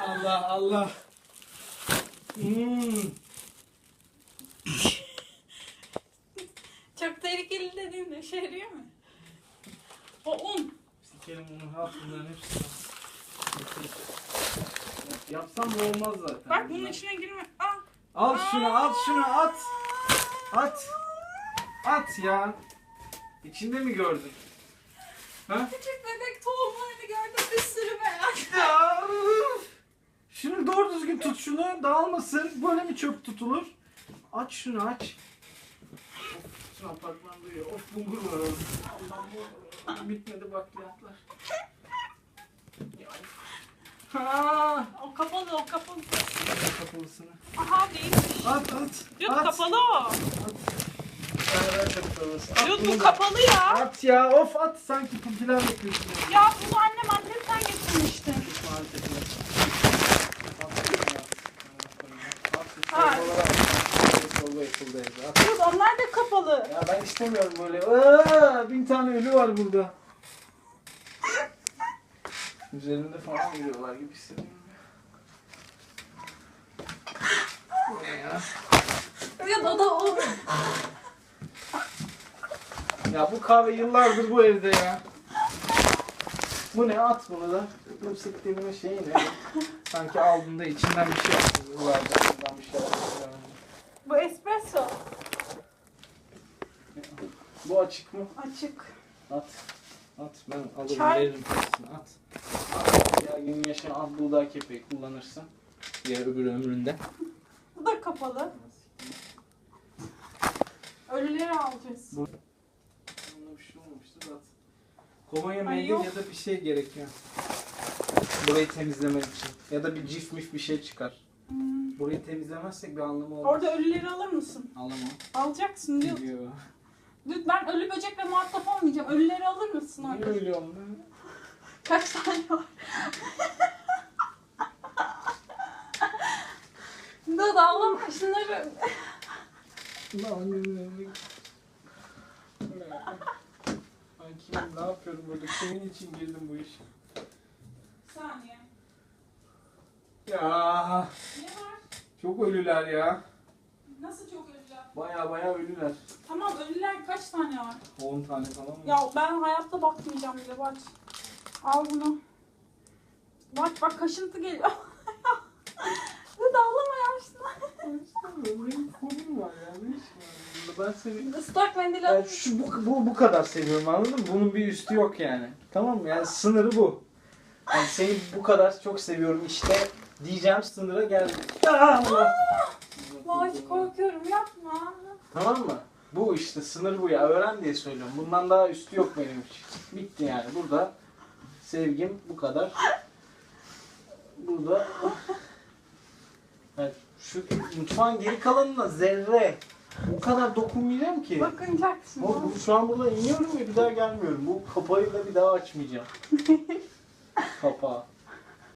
Allah Allah. Hmm. Çok tehlikeli dediğin işe yarıyor mu? O un. Sikerim onu al bunların hepsini. Yapsam da olmaz zaten. Bak bunun içine girme. Al. Al şunu at şunu at. At. At ya. İçinde mi gördün? Ha? Küçük bebek tohumlarını gördüm bir sürü merak. Ya. Şunu doğru düzgün tut şunu dağılmasın. Böyle mi çöp tutulur? Aç şunu aç. Bütün apartman duyuyor. Of bulgur var orada. Allah'ım. Bitmedi bakliyatlar. Ya. Ha. O kapalı o kapalı. Kapalısını. Aha değilmiş. At at. Yok at. kapalı o. Kapalısı. At Yok bunu bu da. kapalı ya. At ya of at sanki pilav yapıyorsun. Ya bunu annem annemden getirmişti. Ha. Evde. At. Yok onlar da kapalı. Ya ben istemiyorum böyle. Aa, bin tane ölü var burada. Üzerinde falan yürüyorlar gibi hissediyorum. Bu ne ya? Ya da da o. Ya bu kahve yıllardır bu evde ya. Bu ne? At bunu da. Lipstick şey ne? Sanki aldığında içinden bir şey yaptı. Yıllardır bir şey yaptı. Bu espresso. Bu açık mı? Açık. At. At. Ben alırım Çay. veririm parasını. At. At. Ya gün yaşına al buğday kepeği kullanırsın. Diğer öbür ömründe. Bu da kapalı. Ölüleri alacağız. Bunda bir şey olmamıştır at. Kolonya mendil ya da bir şey gerekiyor. Burayı temizlemek için. Ya da bir cif mif bir şey çıkar. Hmm. Burayı temizlemezsek bir anlamı olmaz. Orada ölüleri alır mısın? Alamam. Alacaksın diyor. Dur, Ben ölü böcekle muhatap olmayacağım. Ölüleri alır mısın Niye orada? öyle oldu? Kaç tane var? Dur ağlama şunları. Lan gözlerim. Ben kimim ne yapıyorum burada? Kimin için girdim bu işe? Saniye. Ya Ne? Çok ölüler ya. Nasıl çok ölüler? Baya baya ölüler. Tamam ölüler kaç tane var? 10 tane falan mı? Ya ben hayatta bakmayacağım bile bak. Al bunu. Bak bak kaşıntı geliyor. Dur da ağlama ya. Benim fobim var ya. Ne var? Ben seni... Islak mendil Yani şu bu, bu, bu kadar seviyorum anladın mı? Bunun bir üstü yok yani. Tamam mı? Yani sınırı bu. Yani seni bu kadar çok seviyorum işte diyeceğim sınıra geldim. Ya Allah! Vay korkuyorum yapma. Tamam mı? Bu işte sınır bu ya. Öğren diye söylüyorum. Bundan daha üstü yok benim için. Bitti yani. Burada sevgim bu kadar. Burada yani şu mutfağın geri kalanına zerre o kadar dokunmayacağım ki. Bakınacaksın. Bu, bu- şu an burada iniyorum ve bir daha gelmiyorum. Bu kapağı da bir daha açmayacağım. Kapağı.